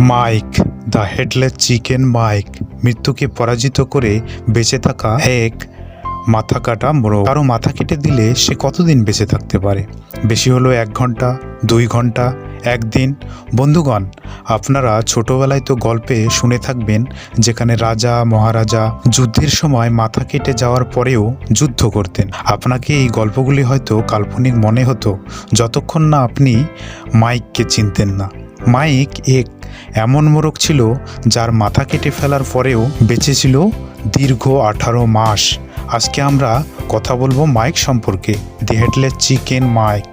Mike, the headless chicken Mike, মৃত্যুকে পরাজিত করে বেঁচে থাকা এক মাথা কাটা মোরগ। কারও মাথা কেটে দিলে সে কতদিন বেঁচে থাকতে পারে? বেশি হলো এক ঘণ্টা, দুই ঘণ্টা, একদিন? বন্ধুগণ, আপনারা ছোটবেলায় তো গল্পে শুনে থাকবেন যেখানে রাজা, মহারাজা যুদ্ধের সময় মাথা কেটে যাওয়ার পরেও যুদ্ধ করতেন। আপনাকে এই গল্পগুলি হয়তো কাল্পনিক মনে হতো, যতক্ষণ না আপনি মাইককে চিনতেন না। মাইক এক এমন মোরগ ছিল যার মাথা কেটে ফেলার পরেও বেঁচে ছিল দীর্ঘ আঠারো মাস। আজকে আমরা কথা বলব মাইক সম্পর্কে। দি হেডলেস চিকেন মাইক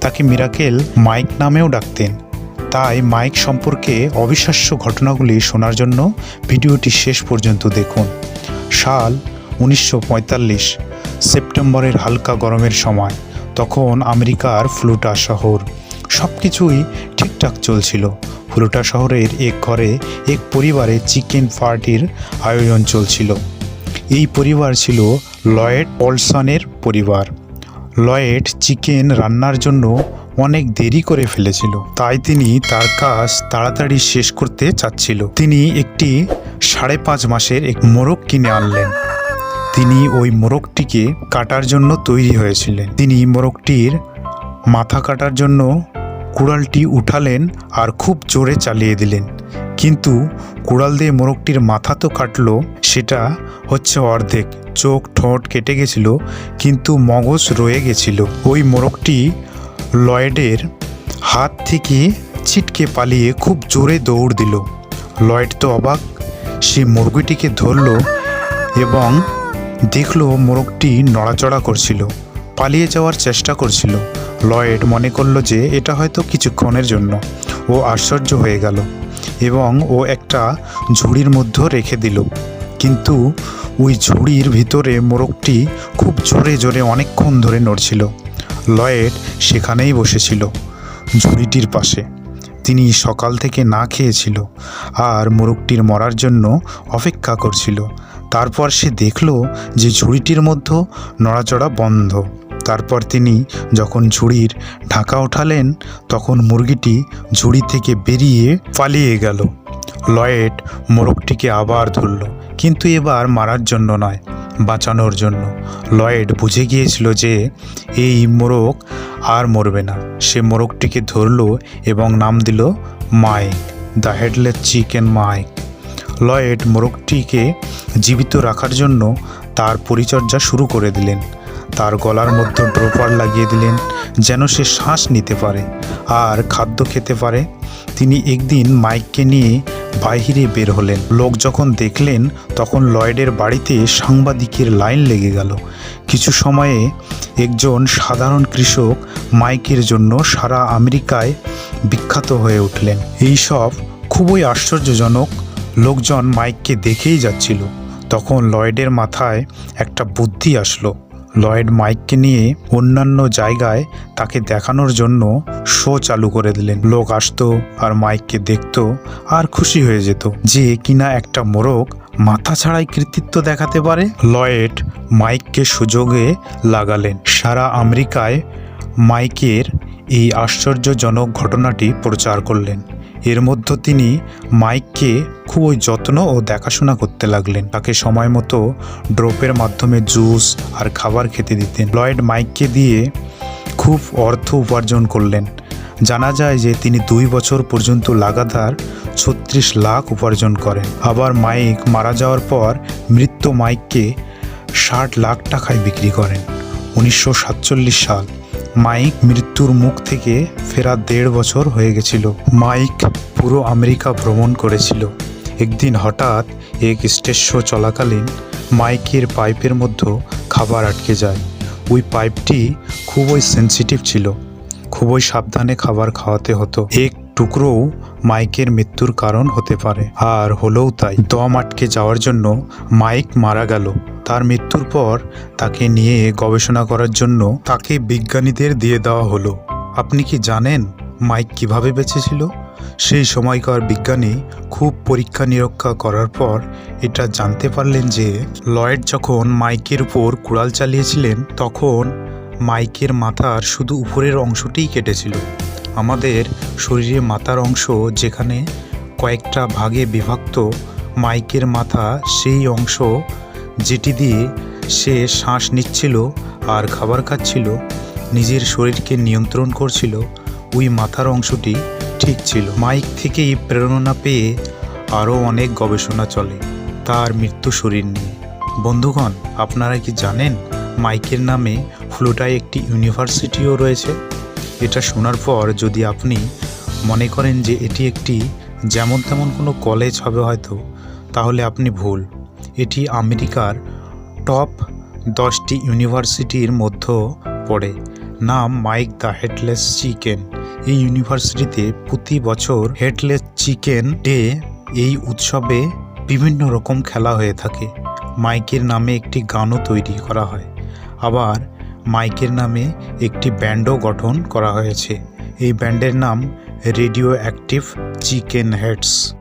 তাকে মিরাকেল মাইক নামেও ডাকতেন। তাই মাইক সম্পর্কে অবিশ্বাস্য ঘটনাগুলি শোনার জন্য ভিডিওটি শেষ পর্যন্ত দেখুন। সাল উনিশশো পঁয়তাল্লিশ, সেপ্টেম্বরের হালকা গরমের সময়, তখন আমেরিকার ফ্লুটা শহর। সব কিছুই ঠিকঠাক চলছিল। ফ্লুটা শহরের এক ঘরে এক পরিবারে চিকেন পার্টির আয়োজন চলছিল। এই পরিবার ছিল লয়েড পলসনের পরিবার। লয়েড চিকেন রান্নার জন্য অনেক দেরি করে ফেলেছিল। তাই তিনি তার কাজ তাড়াতাড়ি শেষ করতে চাচ্ছিল। তিনি একটি সাড়ে পাঁচ মাসের এক মোরগ কিনে আনলেন। তিনি ওই মোরগটিকে কাটার জন্য তৈরি হয়েছিলেন। তিনি মোরগটির মাথা কাটার জন্য কুড়ালটি উঠালেন আর খুব জোরে চালিয়ে দিলেন। কিন্তু কুড়াল দিয়ে মোরগটির মাথা তো কাটলো, সেটা হচ্ছে অর্ধেক। চোখ ঠোঁট কেটে গেছিল, কিন্তু মগজ রয়ে গেছিল। ওই মোরগটি লয়েডের হাত থেকে ছিটকে পালিয়ে খুব জোরে দৌড় দিল। লয়েড তো অবাক, সে মুরগিটিকে ধরলো এবং দেখল মোরগটি নড়াচড়া করছিল, পালিয়ে যাওয়ার চেষ্টা করছিল। লয়েড মনে করল যে এটা হয়তো কিছুক্ষণের জন্য। ও আশ্চর্য হয়ে গেল এবং ও একটা ঝুড়ির মধ্যে রেখে দিল। কিন্তু ওই ঝুড়ির ভিতরে মোরগটি খুব জোরে জোরে অনেকক্ষণ ধরে নড়ছিল। লয়েড সেখানেই বসেছিল ঝুড়িটির পাশে। তিনি সকাল থেকে না খেয়েছিল আর মোরগটির মরার জন্য অপেক্ষা করছিল। তারপর সে দেখল যে ঝুড়িটির মধ্যে নড়াচড়া বন্ধ। তারপর তিনি যখন ঝুড়ির ঢাকা ওঠালেন, তখন মুরগিটি ঝুড়ি থেকে বেরিয়ে পালিয়ে গেল। লয়েড মোরগটিকে আবার ধরল, কিন্তু এবার মারার জন্য নয়, বাঁচানোর জন্য। লয়েড বুঝে গিয়েছিল যে এই মোরগ আর মরবে না। সে মোরগটিকে ধরল এবং নাম দিল Mike the headless chicken Mike Lloyd মোরগটিকে জীবিত রাখার জন্য তার পরিচর্যা শুরু করে দিলেন। তার গলার মধ্যে ড্রপার লাগিয়ে দিলেন যেন সে শ্বাস নিতে পারে আর খাদ্য খেতে পারে। তিনি একদিন মাইককে নিয়ে বাইরে বের হলেন। লোক যখন দেখলেন, তখন লয়েডের বাড়িতে সাংবাদিকের লাইন লেগে গেল। কিছু সময়ে একজন সাধারণ কৃষক মাইকের জন্য সারা আমেরিকায় বিখ্যাত হয়ে উঠলেন। এই সব খুবই আশ্চর্যজনক লোকজন মাইককে দেখেই যাচ্ছিল। তখন লয়েডের মাথায় একটা বুদ্ধি আসলো। লয়েড মাইককে নিয়ে অন্যান্য জায়গায় তাকে দেখানোর জন্য শো চালু করে দিলেন। লোক আসতো আর মাইককে দেখত আর খুশি হয়ে যেত যে কিনা একটা মোরগ মাথা ছাড়াই কৃতিত্ব দেখাতে পারে। লয়েড মাইককে সুযোগে লাগালেন। সারা আমেরিকায় মাইকের এই আশ্চর্যজনক ঘটনাটি প্রচার করলেন। এর মধ্যে তিনি মাইককে খুবই যত্ন ও দেখাশোনা করতে লাগলেন। তাকে সময় মতো ড্রপের মাধ্যমে জুস আর খাবার খেতে দিতেন। লয়েড মাইককে দিয়ে খুব অর্থ উপার্জন করলেন। জানা যায় যে তিনি দুই বছর পর্যন্ত লাগাতার ছত্রিশ লাখ উপার্জন করেন। আবার মাইক মারা যাওয়ার পর মৃত মাইককে ষাট লাখ টাকায় বিক্রি করেন। উনিশশো সাতচল্লিশ সাল। মাইক মৃত্যুর মুখ থেকে ফেরা দেড় বছর হয়ে গেছিল। মাইক পুরো আমেরিকা ভ্রমণ করেছিল। একদিন হঠাৎ এক স্টেজ শো চলাকালীন মাইকের পাইপের মধ্যে খাবার আটকে যায়। ওই পাইপটি খুবই সেন্সিটিভ ছিল। খুবই সাবধানে খাবার খাওয়াতে হতো। এক টুকরোও মাইকের মৃত্যুর কারণ হতে পারে। আর হলেও তাই। দম আটকে যাওয়ার জন্য মাইক মারা গেল। তার মৃত্যুর পর তাকে নিয়ে গবেষণা করার জন্য তাকে বিজ্ঞানীদের দিয়ে দেওয়া হলো। আপনি কি জানেন মাইক কীভাবে বেঁচেছিল? সেই সময়কার বিজ্ঞানী খুব পরীক্ষা নিরীক্ষা করার পর এটা জানতে পারলেন যে লয়েড যখন মাইকের উপর কুড়াল চালিয়েছিলেন, তখন মাইকের মাথার শুধু উপরের অংশটিই কেটেছিল। আমাদের শরীরে মাথার অংশ যেখানে কয়েকটা ভাগে বিভক্ত, মাইকের মাথা সেই অংশ যেটি দিয়ে সে শ্বাস নিচ্ছিল আর খাবার খাচ্ছিল, নিজের শরীরকে নিয়ন্ত্রণ করছিল, ওই মাথার অংশটি ঠিক ছিল। মাইক থেকেই প্রেরণা পেয়ে আরও অনেক গবেষণা চলে তার মৃত্যু শরীর নিয়ে। বন্ধুগণ, আপনারা কি জানেন মাইকের নামে ফ্লোটায় একটি ইউনিভার্সিটিও রয়েছে? এটা শোনার পর যদি আপনি মনে করেন যে এটি একটি যেমন তেমন কোনো কলেজ হবে হয়তো, তাহলে আপনি ভুল। এটি আমেরিকার টপ দশটি ইউনিভার্সিটির মধ্যে পড়ে। নাম মাইক দ্য হেডলেস চিকেন। এই ইউনিভার্সিটিতে প্রতি বছর হেডলেস চিকেন ডে এই উৎসবে বিভিন্ন রকম খেলা হয়ে থাকে। মাইকের নামে একটি গানও তৈরি করা হয়। আবার মাইকের নামে একটি ব্যান্ডও গঠন করা হয়েছে। এই ব্যান্ডের নাম রেডিও অ্যাক্টিভ চিকেন হেডস